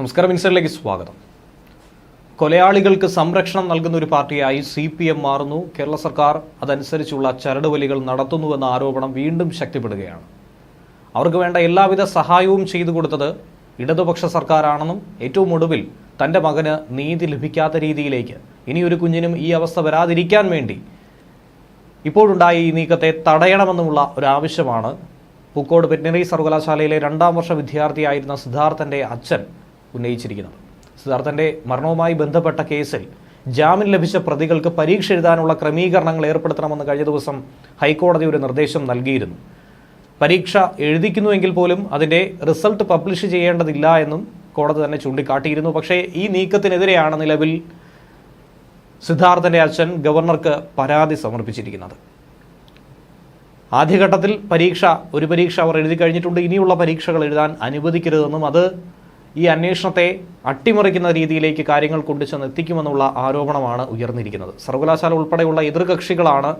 നമസ്കാരം ഇൻസൈഡിലേക്ക് സ്വാഗതം. കൊലയാളികൾക്ക് സംരക്ഷണം നൽകുന്ന ഒരു പാർട്ടിയായി സി പി എം മാറുന്നു. കേരള സർക്കാർ അതനുസരിച്ചുള്ള ചരടുവലികൾ നടത്തുന്നുവെന്ന ആരോപണം വീണ്ടും ശക്തിപ്പെടുകയാണ്. അവർക്ക് വേണ്ട എല്ലാവിധ സഹായവും ചെയ്തു കൊടുത്തത് ഇടതുപക്ഷ സർക്കാരാണെന്നും ഏറ്റവും ഒടുവിൽ തന്റെ മകന് നീതി ലഭിക്കാത്ത രീതിയിലേക്ക് ഇനിയൊരു കുഞ്ഞിനും ഈ അവസ്ഥ വരാതിരിക്കാൻ വേണ്ടി ഇപ്പോഴുണ്ടായ ഈ നീക്കത്തെ തടയണമെന്നുമുള്ള ഒരു ആവശ്യമാണ് പൂക്കോട് വെറ്റിനറി സർവകലാശാലയിലെ രണ്ടാം വർഷ വിദ്യാർത്ഥിയായിരുന്ന സിദ്ധാർത്ഥന്റെ അച്ഛൻ ഉന്നയിച്ചിരിക്കുന്നത്. സിദ്ധാർത്ഥന്റെ മരണവുമായി ബന്ധപ്പെട്ട കേസിൽ ജാമ്യം ലഭിച്ച പ്രതികൾക്ക് പരീക്ഷ എഴുതാനുള്ള ക്രമീകരണങ്ങൾ ഏർപ്പെടുത്തണമെന്ന് കഴിഞ്ഞ ദിവസം ഹൈക്കോടതി ഒരു നിർദ്ദേശം നൽകിയിരുന്നു. പരീക്ഷ എഴുതിക്കുന്നുവെങ്കിൽ പോലും അതിന്റെ റിസൾട്ട് പബ്ലിഷ് ചെയ്യേണ്ടതില്ല എന്നും കോടതി തന്നെ ചൂണ്ടിക്കാട്ടിയിരുന്നു. പക്ഷേ ഈ നീക്കത്തിനെതിരെയാണ് നിലവിൽ സിദ്ധാർത്ഥന്റെ അച്ഛൻ ഗവർണർക്ക് പരാതി സമർപ്പിച്ചിരിക്കുന്നത്. ആദ്യഘട്ടത്തിൽ പരീക്ഷ ഒരു പരീക്ഷ അവർ എഴുതി കഴിഞ്ഞിട്ടുണ്ട്. ഇനിയുള്ള പരീക്ഷകൾ എഴുതാൻ അനുവദിക്കരുതെന്നും അത് ഈ അന്വേഷണത്തെ അട്ടിമറിക്കുന്ന രീതിയിലേക്ക് കാര്യങ്ങൾ കൊണ്ടുചെന്ന് എത്തിക്കുമെന്നുള്ള ആരോപണമാണ് ഉയർന്നിരിക്കുന്നത്. സർവകലാശാല ഉൾപ്പെടെയുള്ള എതിർകക്ഷികളാണ്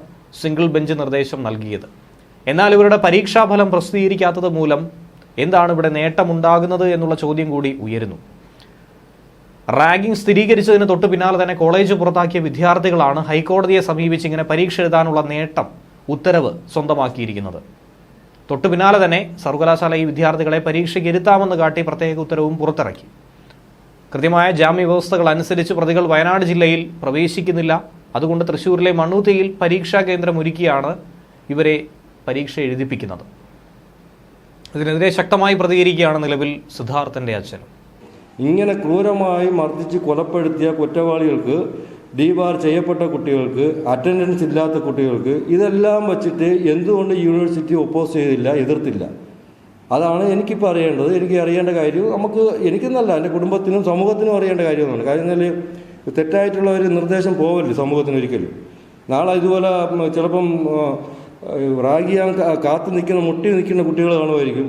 സിംഗിൾ ബെഞ്ച് നിർദ്ദേശം നൽകിയത്. എന്നാൽ ഇവരുടെ പരീക്ഷാഫലം പ്രസിദ്ധീകരിക്കാത്തത് മൂലം എന്താണ് ഇവിടെ നേട്ടമുണ്ടാകുന്നത് എന്നുള്ള ചോദ്യം കൂടി ഉയരുന്നു. റാഗിംഗ് സ്ഥിരീകരിച്ചതിന് തൊട്ട് പിന്നാലെ തന്നെ കോളേജ് പുറത്താക്കിയ വിദ്യാർത്ഥികളാണ് ഹൈക്കോടതിയെ സമീപിച്ച് ഇങ്ങനെ പരീക്ഷ എഴുതാനുള്ള നേട്ടം ഉത്തരവ് സ്വന്തമാക്കിയിരിക്കുന്നത്. തൊട്ടു പിന്നാലെ തന്നെ സർവകലാശാല ഈ വിദ്യാർത്ഥികളെ പരീക്ഷയ്ക്ക് ഇരുത്താമെന്ന് കാട്ടി പ്രത്യേക ഉത്തരവും പുറത്തിറക്കി. കൃത്യമായ ജാമ്യ വ്യവസ്ഥകൾ അനുസരിച്ച് പ്രതികൾ വയനാട് ജില്ലയിൽ പ്രവേശിക്കുന്നില്ല. അതുകൊണ്ട് തൃശ്ശൂരിലെ മണ്ണൂത്തിയിൽ പരീക്ഷാ കേന്ദ്രം ഒരുക്കിയാണ് ഇവരെ പരീക്ഷ എഴുതിപ്പിക്കുന്നത്. ഇതിനെതിരെ ശക്തമായി പ്രതികരിക്കുകയാണ് നിലവിൽ സിദ്ധാർത്ഥന്റെ അച്ഛൻ. ഇങ്ങനെ ക്രൂരമായി മർദ്ദിച്ച് കൊലപ്പെടുത്തിയ കുറ്റവാളികൾക്ക് ഡീബാർ ചെയ്യപ്പെട്ട കുട്ടികൾക്ക് അറ്റൻഡൻസ് ഇല്ലാത്ത കുട്ടികൾക്ക് ഇതെല്ലാം വച്ചിട്ട് എന്തുകൊണ്ട് യൂണിവേഴ്സിറ്റി ഒപ്പോസ് ചെയ്തില്ല എതിർത്തില്ല? അതാണ് എനിക്കിപ്പോൾ അറിയേണ്ടത്. എനിക്ക് അറിയേണ്ട കാര്യം നമുക്ക് എനിക്കെന്നല്ല എന്റെ കുടുംബത്തിനും സമൂഹത്തിനും അറിയേണ്ട കാര്യമാണ്. കാര്യം എന്നാൽ തെറ്റായിട്ടുള്ള ഒരു നിർദ്ദേശം പോവല്ലേ സമൂഹത്തിന് ഒരിക്കലും? നാളെ ഇതുപോലെ ചിലപ്പം റാഗിയാൻ കാത്തു നിൽക്കുന്ന മുട്ടി നിൽക്കുന്ന കുട്ടികൾ കാണുമായിരിക്കും.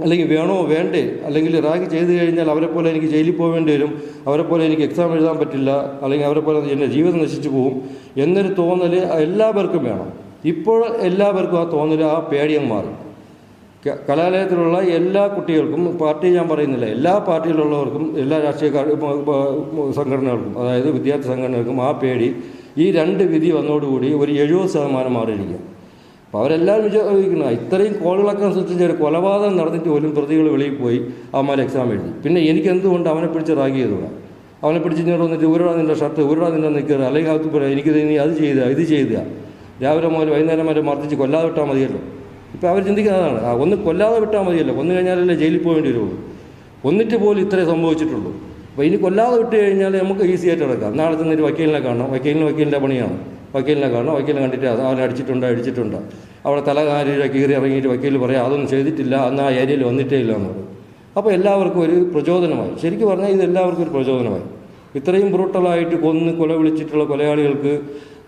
അല്ലെങ്കിൽ വേണോ വേണ്ടേ? അല്ലെങ്കിൽ റാങ്ക് ചെയ്ത് കഴിഞ്ഞാൽ അവരെ പോലെ എനിക്ക് ജയിലിൽ പോകേണ്ടി വരും അവരെ പോലെ എനിക്ക് എക്സാം എഴുതാൻ പറ്റില്ല അല്ലെങ്കിൽ അവരെ പോലെ എന്റെ ജീവിതം നശിച്ചു പോകും എന്നൊരു തോന്നൽ എല്ലാവർക്കും വേണം. ഇപ്പോൾ എല്ലാവർക്കും ആ തോന്നൽ ആ പേടിയങ്ങ് മാറി. കലാലയത്തിലുള്ള എല്ലാ കുട്ടികൾക്കും പാർട്ടി ഞാൻ പറയുന്നില്ല എല്ലാ പാർട്ടിയിലുള്ളവർക്കും എല്ലാ രാഷ്ട്രീയ കാ- ഉം, ഉം, സംഘടനകൾക്കും അതായത് വിദ്യാർത്ഥി സംഘടനകൾക്കും ആ പേടി ഈ രണ്ട് വിധി വന്നതോടുകൂടി ഒരു എഴുപത് ശതമാനം മാറിയിരിക്കുക. അപ്പോൾ അവരെല്ലാവരും വിചാരിക്കുന്നു ഇത്രയും കോളുകളൊക്കെ സൃഷ്ടിച്ച ഒരു കൊലപാതകം നടന്നിട്ട് പോലും പ്രതികൾ വെളിയിൽ പോയി അവന്മാർ എക്സാം എഴുതി. പിന്നെ എനിക്ക് എന്തുകൊണ്ട് അവനെ പിടിച്ച് റാഗ് ചെയ്തുകൂടാ? അവനെ പിടിച്ച് ഇങ്ങോട്ട് വന്നിട്ട് ഉരുടാ നിന്റെ ഷർട്ട് ഉരുടാ നിന്റെ നിൽക്കുക അല്ലെങ്കിൽ അത് പറയാം എനിക്ക് നീ അത് ചെയ്ത ഇത് ചെയ്ത. രാവിലെ മുതൽ വൈകുന്നേരം വരെ മർദ്ദിച്ച് കൊല്ലാതെ വിട്ടാൽ മതിയല്ലോ. ഇപ്പോൾ അവർ ചിന്തിക്കുന്നതാണ് ആ ഒന്ന് കൊല്ലാതെ വിട്ടാൽ മതിയല്ലോ കൊന്നു കഴിഞ്ഞാലല്ലേ ജയിലിൽ പോകേണ്ടി വരുള്ളൂ. ഒന്നിട്ട് പോലും ഇത്രേ സംഭവിച്ചിട്ടുള്ളൂ. അപ്പോൾ ഇനി കൊല്ലാതെ വിട്ട് കഴിഞ്ഞാൽ നമുക്ക് ഈസി ആയിട്ട് നടക്കാം. നാളെ ഒരു വക്കീലിനെ കാണണം. വക്കീലിന് വക്കീലിന്റെ പണിയാണ്. വക്കീലിനെ കാണും. വക്കീലിനെ കണ്ടിട്ട് അത് അവനെ അടിച്ചിട്ടുണ്ട് അടിച്ചിട്ടുണ്ട് അവിടെ തലകാരിയുടെ കീറി ഇറങ്ങിയിട്ട് വക്കീൽ പറയാം അതൊന്നും ചെയ്തിട്ടില്ല അന്ന് ആ ഏരിയയിൽ വന്നിട്ടേ ഇല്ല എന്ന് അപ്പോൾ എല്ലാവർക്കും ഒരു പ്രചോദനമായി. ശരിക്കും പറഞ്ഞാൽ ഇത് എല്ലാവർക്കും ഒരു പ്രചോദനമായി. ഇത്രയും ബ്രൂട്ടലായിട്ട് കൊന്ന് കൊല വിളിച്ചിട്ടുള്ള കൊലയാളികൾക്ക്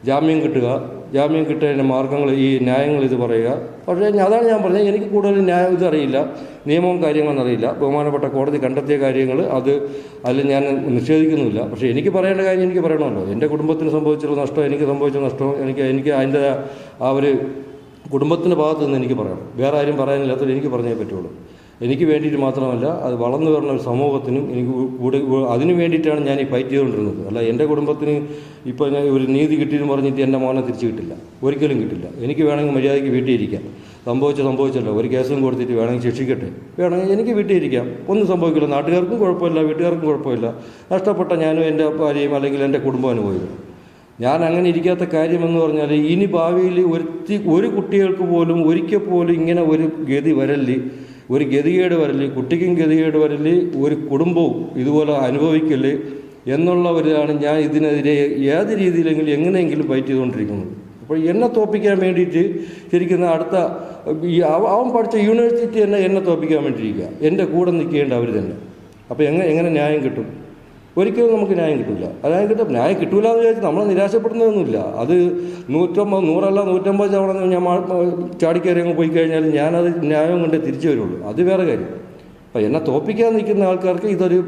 ജാമ്യം കിട്ടുക ജാമ്യം കിട്ടുന്നതിന്റെ മാർഗങ്ങൾ ഈ ന്യായങ്ങൾ ഇത് പറയുക. പക്ഷേ അതാണ് ഞാൻ പറഞ്ഞത്. എനിക്ക് കൂടുതൽ ന്യായം ഇതറിയില്ല നിയമവും കാര്യങ്ങളൊന്നും അറിയില്ല. ബഹുമാനപ്പെട്ട കോടതി കണ്ടെത്തിയ കാര്യങ്ങൾ അത് അതിൽ ഞാൻ നിഷേധിക്കുന്നില്ല പക്ഷേ എനിക്ക് പറയേണ്ട കാര്യം എനിക്ക് പറയണമല്ലോ. എന്റെ കുടുംബത്തിന് സംഭവിച്ചുള്ള നഷ്ടം എനിക്ക് സംഭവിച്ച നഷ്ടം എനിക്ക് എനിക്ക് അതിന്റെ ആ ഒരു കുടുംബത്തിന്റെ ഭാഗത്തു നിന്ന് എനിക്ക് പറയണം. വേറെ ആരും പറയാനില്ലാത്തത് എനിക്ക് പറഞ്ഞേ പറ്റുള്ളൂ. എനിക്ക് വേണ്ടിയിട്ട് മാത്രമല്ല അത് വളർന്നു വരുന്ന ഒരു സമൂഹത്തിനും എനിക്ക് കൂടെ അതിനു വേണ്ടിയിട്ടാണ് ഞാൻ ഈ ഫൈറ്റ് ചെയ്തുകൊണ്ടിരുന്നത്. അല്ല എന്റെ കുടുംബത്തിന് ഇപ്പോൾ ഞാൻ ഒരു നീതി കിട്ടിയെന്ന് പറഞ്ഞിട്ട് എന്റെ മോനെ തിരിച്ചു കിട്ടില്ല. ഒരിക്കലും കിട്ടില്ല. എനിക്ക് വേണമെങ്കിൽ മര്യാദയ്ക്ക് വീട്ടിൽ ഇരിക്കാം സംഭവിച്ച സംഭവിച്ചല്ലോ. ഒരു കേസും കൊടുത്തിട്ട് വേണമെങ്കിൽ ശിക്ഷിക്കട്ടെ. വേണമെങ്കിൽ എനിക്ക് വീട്ടിൽ ഇരിക്കാം ഒന്നും സംഭവിക്കില്ല. നാട്ടുകാർക്കും കുഴപ്പമില്ല. വീട്ടുകാർക്കും കുഴപ്പമില്ല. നഷ്ടപ്പെട്ട ഞാനും എന്റെ ഭാര്യയും അല്ലെങ്കിൽ എന്റെ കുടുംബം അനുഭവിക്കും ഞാൻ അങ്ങനെ ഇരിക്കാത്ത കാര്യമെന്ന് പറഞ്ഞാൽ ഇനി ഭാവിയിൽ ഒരു ഒരു കുട്ടികൾക്ക് പോലും ഒരിക്കൽ പോലും ഇങ്ങനെ ഒരു ഗതി വരൽ ഒരു ഗതികേട് വരൽ കുട്ടിക്കും ഗതികേട് വരൽ ഒരു കുടുംബവും ഇതുപോലെ അനുഭവിക്കൽ എന്നുള്ള ഒരിതാണ് ഞാൻ ഇതിനെതിരെ ഏത് രീതിയിലെങ്കിലും എങ്ങനെയെങ്കിലും ഫൈറ്റ് ചെയ്തുകൊണ്ടിരിക്കുന്നത്. അപ്പോൾ എന്നെ തോപ്പിക്കാൻ വേണ്ടിയിട്ട് ശരിക്കുന്ന അടുത്ത അവൻ പഠിച്ച യൂണിവേഴ്സിറ്റി തന്നെ എന്നെ തോപ്പിക്കാൻ വേണ്ടിയിരിക്കുക. എന്റെ കൂടെ നിൽക്കേണ്ട അവർ തന്നെ. അപ്പോൾ എങ്ങനെ എങ്ങനെ ന്യായം കിട്ടും? ഒരിക്കലും നമുക്ക് ന്യായം കിട്ടില്ല ന്യായം കിട്ടും ന്യായം കിട്ടൂല എന്ന് വിചാരിച്ച് നമ്മൾ നിരാശപ്പെടുന്നതൊന്നുമില്ല. അത് നൂറ്റമ്പത് നൂറല്ല നൂറ്റമ്പത് തവണ ഞാൻ ചാടിക്കയറി അങ്ങ് പോയി കഴിഞ്ഞാൽ ഞാനത് ന്യായം കൊണ്ട് തിരിച്ചു വരുള്ളൂ. അത് വേറെ കാര്യം. അപ്പം എന്നെ തോപ്പിക്കാൻ നിൽക്കുന്ന ആൾക്കാർക്ക് ഇതൊരു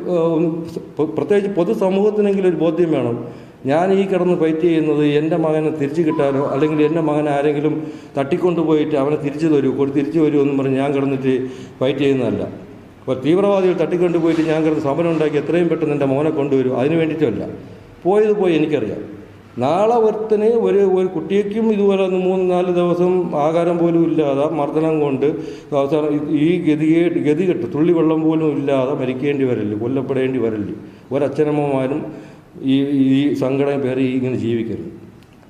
പ്രത്യേകിച്ച് പൊതുസമൂഹത്തിനെങ്കിലും ഒരു ബോധ്യം വേണം. ഞാൻ ഈ കിടന്ന് ഫൈറ്റ് ചെയ്യുന്നത് എന്റെ മകനെ തിരിച്ചു കിട്ടാനോ അല്ലെങ്കിൽ എന്റെ മകനെ ആരെങ്കിലും തട്ടിക്കൊണ്ടുപോയിട്ട് അവനെ തിരിച്ചു തരൂ തിരിച്ചു വരൂ എന്ന് പറഞ്ഞ് ഞാൻ കിടന്നിട്ട് ഫൈറ്റ് ചെയ്യുന്നതല്ല. അപ്പോൾ തീവ്രവാദികൾ തട്ടിക്കൊണ്ടുപോയിട്ട് ഞാൻ കിടന്ന് സമരം ഉണ്ടാക്കി എത്രയും പെട്ടെന്ന് എന്റെ മോനെ കൊണ്ടുവരും. അതിന് വേണ്ടിയിട്ടല്ല. പോയത് പോയി എനിക്കറിയാം. നാളെ ഒരുത്തന് ഒരു ഒരു കുട്ടിക്കും ഇതുപോലെ ഒന്ന് മൂന്ന് നാല് ദിവസം ആഹാരം പോലും ഇല്ലാതെ മർദ്ദനം കൊണ്ട് അവസാനം ഈ ഗതികേ ഗതികെട്ട് തുള്ളി വെള്ളം പോലും ഇല്ലാതെ മരിക്കേണ്ടി വരില്ല കൊല്ലപ്പെടേണ്ടി വരില്ല ഒരച്ഛനമ്മമാരും ഈ ഈ സങ്കടം പേര് ഇങ്ങനെ ജീവിക്കരുത്.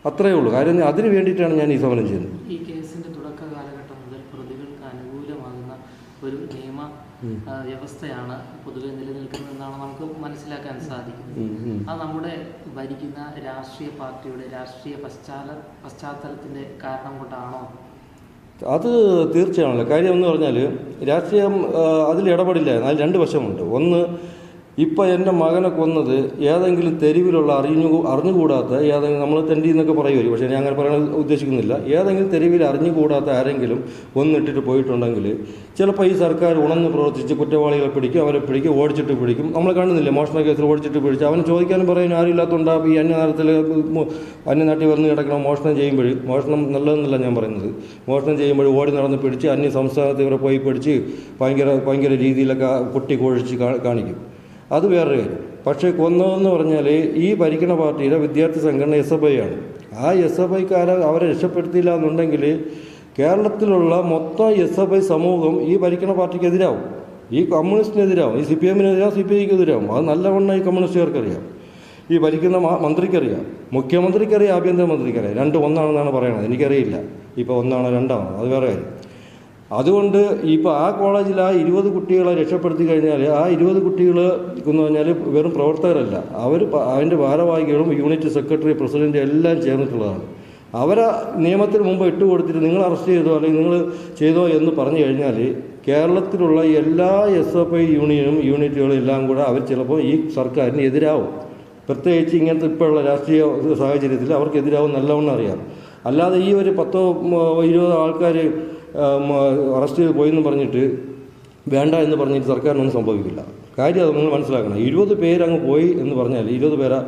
അത്രയേ ഉള്ളൂ. കാര്യം അതിന് വേണ്ടിയിട്ടാണ് ഞാൻ ഈ സമരം ചെയ്യുന്നത് ഈ കേസിന്റെ തുടക്ക കാലഘട്ടം മുതൽ പ്രതികൾക്ക് അനുകൂലമാകുന്ന ഒരു നിയമ ആ, വ്യവസ്ഥയാണ് പൊതുവെ നിലനിൽക്കുന്നതെന്നാണ് നമുക്ക് മനസ്സിലാക്കാൻ സാധിക്കും. അത് നമ്മുടെ ഭരിക്കുന്ന രാഷ്ട്രീയ പാർട്ടിയുടെ രാഷ്ട്രീയ പശ്ചാത്തല പശ്ചാത്തലത്തിന്റെ കാരണം കൊണ്ടാണോ? അത് തീർച്ചയാണല്ലോ. കാര്യം എന്ന് പറഞ്ഞാൽ രാഷ്ട്രീയം അതിൽ ഇടപെടില്ല. അതിൽ രണ്ട് വശമുണ്ട്. ഒന്ന് ഇപ്പം എന്റെ മകനെ കൊന്നത് ഏതെങ്കിലും തെരുവിലുള്ള അറിഞ്ഞു അറിഞ്ഞുകൂടാത്ത ഏതെങ്കിലും നമ്മൾ തെണ്ടി എന്നൊക്കെ പറയുമല്ലോ പക്ഷേ ഞാൻ അങ്ങനെ പറയാൻ ഉദ്ദേശിക്കുന്നില്ല. ഏതെങ്കിലും തെരുവിൽ അറിഞ്ഞുകൂടാത്ത ആരെങ്കിലും ഒന്നിട്ടിട്ട് പോയിട്ടുണ്ടെങ്കിൽ ചിലപ്പോൾ ഈ സർക്കാർ ഉണർന്ന് പ്രവർത്തിച്ച് കുറ്റവാളികളെ പിടിക്കും അവരെ പിടിക്കും ഓടിച്ചിട്ട് പിടിക്കും. നമ്മൾ കാണുന്നില്ല മോഷണ കേസിൽ ഓടിച്ചിട്ട് പിടിച്ച്. അവന് ചോദിക്കാനും പറയാനും ആരും ഇല്ലാത്തതുകൊണ്ട് ഈ അന്യനാട്ടിൽ അന്യനാട്ടിൽ വന്ന് കിടക്കണം മോഷണം ചെയ്യുമ്പോൾ മോഷണം നല്ലതെന്നല്ല ഞാൻ പറയുന്നത്. മോഷണം ചെയ്യുമ്പോൾ ഓടി നടന്ന് പിടിച്ച് അന്യ സംസ്ഥാനത്ത് ഇവരെ പോയി പിടിച്ച് ഭയങ്കര ഭയങ്കര രീതിയിലൊക്കെ കുട്ടി കൊഴിച്ച് കാണിക്കും. അത് വേറൊരു കാര്യം. പക്ഷേ കൊന്നതെന്ന് പറഞ്ഞാൽ ഈ ഭരിക്കുന്ന പാർട്ടിയുടെ വിദ്യാർത്ഥി സംഘടന എസ് എഫ് ഐ ആണ്. ആ എസ് എഫ് ഐക്കാരെ അവരെ രക്ഷപ്പെടുത്തിയില്ല എന്നുണ്ടെങ്കിൽ കേരളത്തിലുള്ള മൊത്തം എസ് എഫ് ഐ സമൂഹം ഈ ഭരിക്കുന്ന പാർട്ടിക്ക് എതിരാവും ഈ കമ്മ്യൂണിസ്റ്റിനെതിരാവും. ഈ സി പി എമ്മിനെതിരാവും സി പി ഐക്ക് എതിരാവും അത് നല്ലവണ്ണം ഈ കമ്മ്യൂണിസ്റ്റുകാർക്കറിയാം ഈ ഭരിക്കുന്ന മന്ത്രിക്കറിയാം. മുഖ്യമന്ത്രിക്കറിയാം ആഭ്യന്തരമന്ത്രിക്കറിയാം. രണ്ടും ഒന്നാണെന്നാണ് പറയുന്നത് എനിക്കറിയില്ല. ഇപ്പോൾ ഒന്നാണോ രണ്ടാണോ? അത് വേറെ കാര്യം. അതുകൊണ്ട് ഇപ്പോൾ ആ കോളേജിൽ ആ ഇരുപത് കുട്ടികളെ രക്ഷപ്പെടുത്തി കഴിഞ്ഞാൽ ആ ഇരുപത് കുട്ടികൾ എന്ന് പറഞ്ഞാൽ വെറും പ്രവർത്തകരല്ല. അവർ അതിന്റെ ഭാരവാഹികളും യൂണിറ്റ് സെക്രട്ടറി പ്രസിഡന്റ് എല്ലാം ചേർന്നിട്ടുള്ളതാണ്. അവരെ നിയമത്തിന് മുമ്പ് ഇട്ട് കൊടുത്തിട്ട് നിങ്ങൾ അറസ്റ്റ് ചെയ്തോ അല്ലെങ്കിൽ നിങ്ങൾ ചെയ്തോ എന്ന് പറഞ്ഞു കഴിഞ്ഞാൽ കേരളത്തിലുള്ള എല്ലാ എസ് എഫ് ഐ യൂണിയനും യൂണിറ്റുകളും എല്ലാം കൂടെ അവർ ചിലപ്പോൾ ഈ സർക്കാരിന് എതിരാവും. പ്രത്യേകിച്ച് ഇങ്ങനത്തെ ഇപ്പോഴുള്ള രാഷ്ട്രീയ സാഹചര്യത്തിൽ അവർക്കെതിരാവും നല്ലവണ്ണം അറിയാം. അല്ലാതെ ഈ ഒരു പത്തോ ഇരുപതോ ആൾക്കാർ അറസ്റ്റ് ചെയ്ത് പോയെന്ന് പറഞ്ഞിട്ട് വേണ്ട എന്ന് പറഞ്ഞിട്ട് സർക്കാരിനൊന്നും സംഭവിക്കില്ല. കാര്യം അത് നിങ്ങൾ മനസ്സിലാക്കണം. ഇരുപത് പേരങ്ങ് പോയി എന്ന് പറഞ്ഞാൽ ഇരുപത് പേരാ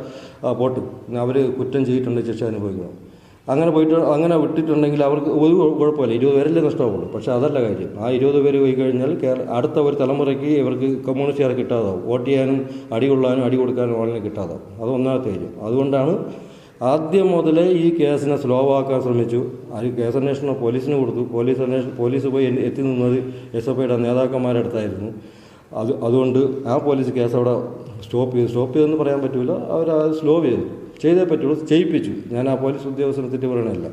പോട്ട്. അവർ കുറ്റം ചെയ്തിട്ടുണ്ടെങ്കിൽ ശിക്ഷ അനുഭവിക്കണം അങ്ങനെ പോയിട്ട് അങ്ങനെ വിട്ടിട്ടുണ്ടെങ്കിൽ അവർക്ക് ഒരു കുഴപ്പമില്ല. ഇരുപത് പേരല്ലേ നഷ്ടമാവുള്ളൂ. പക്ഷേ അതല്ല കാര്യം. ആ ഇരുപത് പേര് പോയി കഴിഞ്ഞാൽ അടുത്ത ഒരു തലമുറയ്ക്ക് ഇവർക്ക് കമ്മ്യൂണിസ്റ്റുകാരെ കിട്ടാതാവും. വോട്ട് ചെയ്യാനും അടി കൊള്ളാനും അടി കൊടുക്കാനും ആളിനെ കിട്ടാതാവും. അത് ഒന്നാമത്തെ കാര്യം. അതുകൊണ്ടാണ് ആദ്യം മുതലേ ഈ കേസിനെ സ്ലോ ആക്കാൻ ശ്രമിച്ചു അത് കേസന്വേഷണം പോലീസിന് കൊടുത്തു. പോലീസ് അന്വേഷണം പോലീസ് പോയി എത്തി- നിന്നത് എസ് എഫ് ഐയുടെ നേതാക്കന്മാരുടെ അടുത്തായിരുന്നു. അത് അതുകൊണ്ട് ആ പോലീസ് കേസ് അവിടെ സ്റ്റോപ്പ് ചെയ്തു. സ്റ്റോപ്പ് ചെയ്തെന്ന് പറയാൻ പറ്റില്ല അവർ അത് സ്ലോ ചെയ്തു. ചെയ്തേ പറ്റുള്ളൂ. ചെയ്യിപ്പിച്ചു. ഞാൻ ആ പോലീസ് ഉദ്യോഗസ്ഥനെ തെറ്റി പറയണമല്ല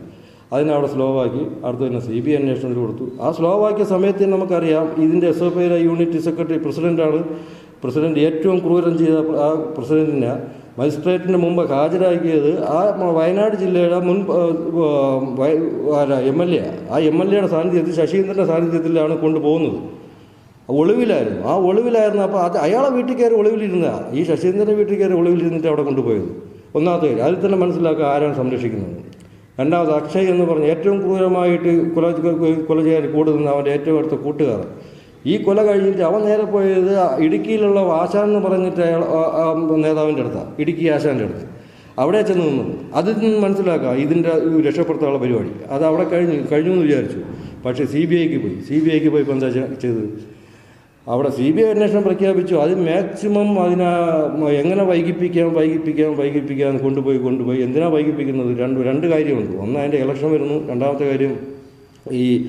അതിനവിടെ സ്ലോ ആക്കി അടുത്ത് തന്നെ സി ബി ഐ അന്വേഷണത്തിൽ കൊടുത്തു. ആ സ്ലോ ആക്കിയ സമയത്ത് നമുക്കറിയാം ഇതിന്റെ എസ് എഫ് ഐയുടെ യൂണിറ്റ് സെക്രട്ടറി പ്രസിഡന്റാണ് പ്രസിഡന്റ് ഏറ്റവും ക്രൂരം ചെയ്ത ആ പ്രസിഡന്റിനെ മജിസ്ട്രേറ്റിന് മുമ്പ് ഹാജരാക്കിയത് ആ വയനാട് ജില്ലയുടെ മുൻ എം എൽ എ. ആ എം എൽ എയുടെ സാന്നിധ്യത്തിൽ ശശീന്ദ്രന്റെ സാന്നിധ്യത്തിലാണ് കൊണ്ടുപോകുന്നത്. ഒളിവിലായിരുന്നു. ആ ഒളിവിലായിരുന്നു അപ്പോൾ അത് അയാളെ വീട്ടിൽ കയറി ഒളിവിലിരുന്ന ഈ ശശീന്ദ്രന്റെ വീട്ടിൽ കയറി ഒളിവിലിരുന്നിട്ട് അവിടെ കൊണ്ടുപോയത്. ഒന്നാമത്തെ കാര്യം അതിൽ തന്നെ മനസ്സിലാക്കുക ആരാണ് സംരക്ഷിക്കുന്നത്. രണ്ടാമത് അക്ഷയ് എന്ന് പറഞ്ഞ് ഏറ്റവും ക്രൂരമായിട്ട് കൊല കൊല ചെയ്യാൻ കൂടുന്ന അവന്റെ ഏറ്റവും അടുത്ത കൂട്ടുകാരൻ. ഈ കൊല കഴിഞ്ഞിട്ട് അവൻ നേരെ പോയത് ഇടുക്കിയിലുള്ള ആശാൻ എന്ന് പറഞ്ഞിട്ട് അയാൾ നേതാവിന്റെ അടുത്താണ് ഇടുക്കി ആശാന്റെ അടുത്ത്. അവിടെ ചെന്ന് നിന്നു. അതിൽ നിന്ന് മനസ്സിലാക്കാം ഇതിന്റെ രക്ഷപ്പെടുത്താനുള്ള പരിപാടി. അത് അവിടെ കഴിഞ്ഞു കഴിഞ്ഞു എന്ന് വിചാരിച്ചു. പക്ഷേ സി ബി ഐക്ക് പോയി. സി ബി ഐക്ക് പോയി ഇപ്പോൾ എന്താ ചെയ്തത്? അവിടെ സി ബി ഐ അന്വേഷണം പ്രഖ്യാപിച്ചു. അത് മാക്സിമം അതിനെ എങ്ങനെ വൈകിപ്പിക്കാം വൈകിപ്പിക്കാം വൈകിപ്പിക്കാം കൊണ്ടുപോയി കൊണ്ടുപോയി. എന്തിനാണ് വൈകിപ്പിക്കുന്നത്? രണ്ട് രണ്ട് കാര്യമുണ്ട്. ഒന്ന് അതിന്റെ ഇലക്ഷൻ വരുന്നു. രണ്ടാമത്തെ കാര്യം ഈ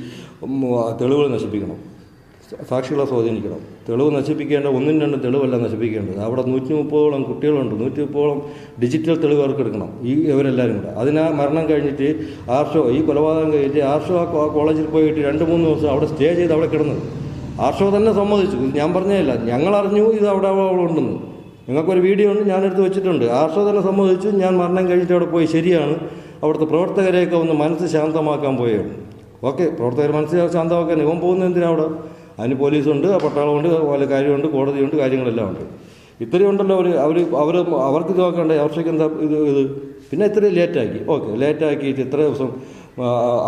തെളിവുകൾ നശിപ്പിക്കണം. സാക്ഷികളെ സ്വാധീനിക്കണം. തെളിവ് നശിപ്പിക്കേണ്ട ഒന്നും രണ്ടും തെളിവല്ല നശിപ്പിക്കേണ്ടത്. അവിടെ നൂറ്റി മുപ്പതോളം കുട്ടികളുണ്ട്. നൂറ്റി മുപ്പതോളം ഡിജിറ്റൽ തെളിവ് അവർക്ക് എടുക്കണം. ഈ ഇവരെല്ലാവരും കൂടെ. ആ മരണം കഴിഞ്ഞിട്ട് ആർഷോ ഈ കൊലപാതകം കഴിഞ്ഞിട്ട് ആർഷോ ആ കോളേജിൽ പോയിട്ട് രണ്ട് മൂന്ന് ദിവസം അവിടെ സ്റ്റേ ചെയ്ത് അവിടെ കിടന്നത്. ആർഷോ തന്നെ സമ്മതിച്ചു. ഞാൻ പറഞ്ഞതല്ല. ഞങ്ങൾ അറിഞ്ഞു ഇത് അവിടെ ഉണ്ടെന്ന്. ഞങ്ങൾക്കൊരു വീഡിയോ ഉണ്ട് ഞാനെടുത്ത് വെച്ചിട്ടുണ്ട്. ആർഷോ തന്നെ സമ്മതിച്ചു. ഞാൻ മരണം കഴിഞ്ഞിട്ട് അവിടെ പോയി ശരിയാണ്. അവിടുത്തെ പ്രവർത്തകരെയൊക്കെ ഒന്ന് മനസ്സ് ശാന്തമാക്കാൻ പോയാണ് ഓക്കെ പ്രവർത്തകർ മനസ്സ് ശാന്തമാക്കാൻ ഇവൻ പോകുന്നത് എന്തിനാണ് അവിടെ? അതിന് പോലീസുണ്ട് പട്ടാളമുണ്ട് കാര്യമുണ്ട് കോടതിയുണ്ട് കാര്യങ്ങളെല്ലാം ഉണ്ട്. ഇത്രയും ഉണ്ടല്ലോ അവർ അവർ അവർ അവർക്ക് ഇത് നോക്കണ്ടേ അവർക്ക് എന്താ ഇത് ഇത്? പിന്നെ ഇത്രയും ലേറ്റാക്കി. ഓക്കെ ലേറ്റാക്കിയിട്ട് ഇത്ര ദിവസം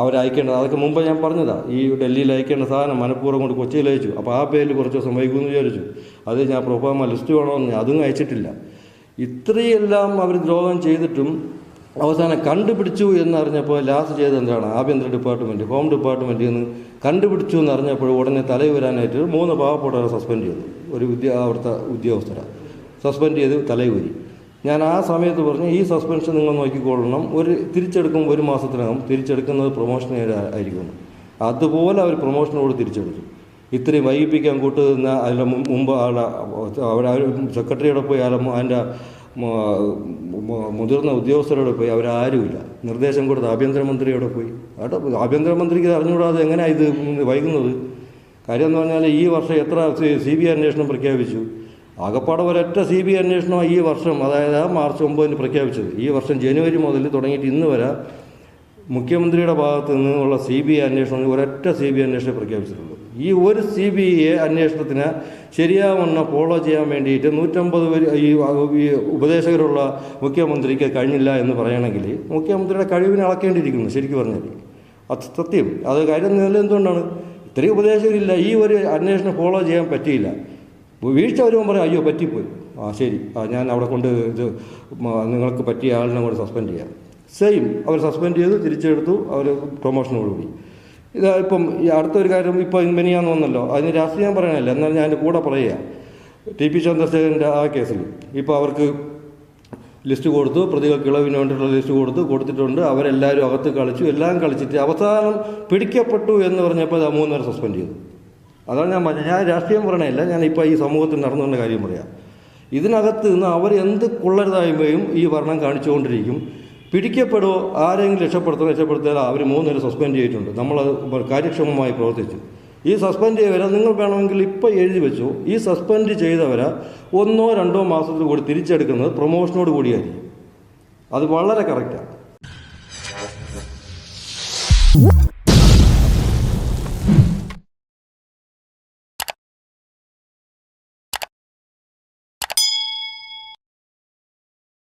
അവരയക്കേണ്ടത് അതൊക്കെ മുമ്പ് ഞാൻ പറഞ്ഞതാ. ഈ ഡൽഹിയിൽ അയക്കേണ്ട സാധനം മനഃപൂർവം കൊണ്ട് കൊച്ചിയിൽ അയച്ചു. അപ്പോൾ ആ പേരിൽ കുറച്ച് ദിവസം വൈകുമെന്ന് വിചാരിച്ചു. അത് ഞാൻ പ്രൊഫാമ ലിസ്റ്റ് വേണമെന്ന് അതും അയച്ചിട്ടില്ല. ഇത്രയെല്ലാം അവർ ദ്രോഹം ചെയ്തിട്ടും അവസാനം കണ്ടുപിടിച്ചു എന്നറിഞ്ഞപ്പോൾ ലാസ്റ്റ് ചെയ്തെന്താണ് ആഭ്യന്തര ഡിപ്പാർട്ട്മെന്റ് ഹോം ഡിപ്പാർട്ട്മെന്റിൽ നിന്ന് കണ്ടുപിടിച്ചു എന്ന് അറിഞ്ഞപ്പോൾ ഉടനെ തലയിൽ വരാനായിട്ട് മൂന്ന് പാവപ്പെട്ടവരെ സസ്പെൻഡ് ചെയ്തു. ഒരു വിദ്യ അവിടുത്തെ ഉദ്യോഗസ്ഥരെ. സസ്പെൻഡ് ചെയ്ത് തലയൂരി ഞാൻ ആ സമയത്ത് പറഞ്ഞു ഈ സസ്പെൻഷൻ നിങ്ങൾ നോക്കിക്കൊള്ളണം. ഒരു തിരിച്ചെടുക്കും ഒരു മാസത്തിനകം തിരിച്ചെടുക്കുന്നത് പ്രൊമോഷൻ ആയിരിക്കും അതുപോലെ അവർ പ്രൊമോഷനോട് തിരിച്ചെടുത്തു. ഇത്രയും വൈകിപ്പിക്കാൻ കൂട്ടുന്ന അതിന്റെ മുമ്പ് ആളെ സെക്രട്ടറിയോടെ പോയി അതിന്റെ മുതിർന്ന ഉദ്യോഗസ്ഥരോട് പോയി അവരാരുമില്ല. നിർദ്ദേശം കൊടുത്ത ആഭ്യന്തരമന്ത്രിയോടെ പോയി. അവിടെ ആഭ്യന്തരമന്ത്രിക്ക് അറിഞ്ഞുകൂടാതെ എങ്ങനെയാണ് ഇത് വൈകുന്നത്? കാര്യം എന്ന് പറഞ്ഞാൽ ഈ വർഷം എത്ര സി ബി ഐ അന്വേഷണം പ്രഖ്യാപിച്ചു? ആകപ്പാടെ ഒരൊറ്റ സി ബി ഐ അന്വേഷണമാണ് ഈ വർഷം അതായത് മാർച്ച് ഒമ്പതിന് പ്രഖ്യാപിച്ചത്. ഈ വർഷം ജനുവരി മുതൽ തുടങ്ങിയിട്ട് ഇന്ന് വരെ മുഖ്യമന്ത്രിയുടെ ഭാഗത്ത് നിന്നുള്ള സി ബി ഐ അന്വേഷണം ഒരൊറ്റ സി ബി ഐ അന്വേഷണം പ്രഖ്യാപിച്ചിട്ടുള്ളൂ. ഈ ഒരു സി ബി ഐ അന്വേഷണത്തിന് ശരിയാവണ്ണം ഫോളോ ചെയ്യാൻ വേണ്ടിയിട്ട് നൂറ്റമ്പത് പേര് ഈ ഉപദേശകരുള്ള മുഖ്യമന്ത്രിക്ക് കഴിഞ്ഞില്ല എന്ന് പറയണമെങ്കിൽ മുഖ്യമന്ത്രിയുടെ കഴിവിനെ അളക്കേണ്ടിയിരിക്കുന്നു ശരിക്കും പറഞ്ഞാൽ അത് സത്യം. അത് കാര്യം എന്തുകൊണ്ടാണ്? ഇത്രയും ഉപദേശകരില്ല ഈ ഒരു അന്വേഷണം ഫോളോ ചെയ്യാൻ പറ്റിയില്ല. വീഴ്ച വരുമ്പോൾ പറയും അയ്യോ പറ്റിപ്പോയി. ആ ശരി. ആ ഞാൻ അവിടെ കൊണ്ട് ഇത് നിങ്ങൾക്ക് പറ്റിയ ആളിനെ കൊണ്ട് സസ്പെൻഡ് ചെയ്യാം. സെയിം. അവർ സസ്പെൻഡ് ചെയ്തു തിരിച്ചെടുത്തു അവർ പ്രൊമോഷനോട് കൂടി ഇതാ ഇപ്പം അടുത്തൊരു കാര്യം ഇപ്പോൾ ഇമ്പനിയാന്ന് വന്നല്ലോ അതിന് രാഷ്ട്രീയം പറയാനല്ല എന്നാൽ ഞാൻ എന്റെ കൂടെ പറയുക. ടി പി ചന്ദ്രശേഖരന്റെ ആ കേസിൽ. ഇപ്പോൾ അവർക്ക് ലിസ്റ്റ് കൊടുത്തു. പ്രതികൾക്ക് ഇളവിന് വേണ്ടിയിട്ടുള്ള ലിസ്റ്റ് കൊടുത്തു. കൊടുത്തിട്ടുണ്ട്. അവരെല്ലാവരും അകത്ത് കളിച്ചു. എല്ലാം കളിച്ചിട്ട് അവസാനം പിടിക്കപ്പെട്ടു എന്ന് പറഞ്ഞപ്പോൾ അത് മൂന്നുപേരെ സസ്പെൻഡ് ചെയ്തു. അതാണ് ഞാൻ പറഞ്ഞത്. ഞാൻ രാഷ്ട്രീയം പറയണല്ല. ഞാൻ ഇപ്പോൾ ഈ സമൂഹത്തിൽ നടന്നുകൊണ്ട കാര്യം പറയാം. ഇതിനകത്ത് നിന്ന് അവർ എന്ത് കൊള്ളരുതായ്മയും ഈ ഭരണം കാണിച്ചുകൊണ്ടിരിക്കും. പിടിക്കപ്പെടുമോ ആരെങ്കിലും രക്ഷപ്പെടുത്തണം രക്ഷപ്പെടുത്തിയാൽ അവർ മൂന്നുപേരെ സസ്പെൻഡ് ചെയ്തിട്ടുണ്ട്. നമ്മളത് കാര്യക്ഷമമായി പ്രവർത്തിച്ചു. ഈ സസ്പെൻഡ് ചെയ്തവരെ നിങ്ങൾ വേണമെങ്കിൽ ഇപ്പോൾ എഴുതി വെച്ചു. ഈ സസ്പെൻഡ് ചെയ്തവരെ ഒന്നോ രണ്ടോ മാസത്തിൽ കൂടി തിരിച്ചെടുക്കുന്നത് പ്രൊമോഷനോട് കൂടിയായിരിക്കും. അത് വളരെ കറക്റ്റാണ്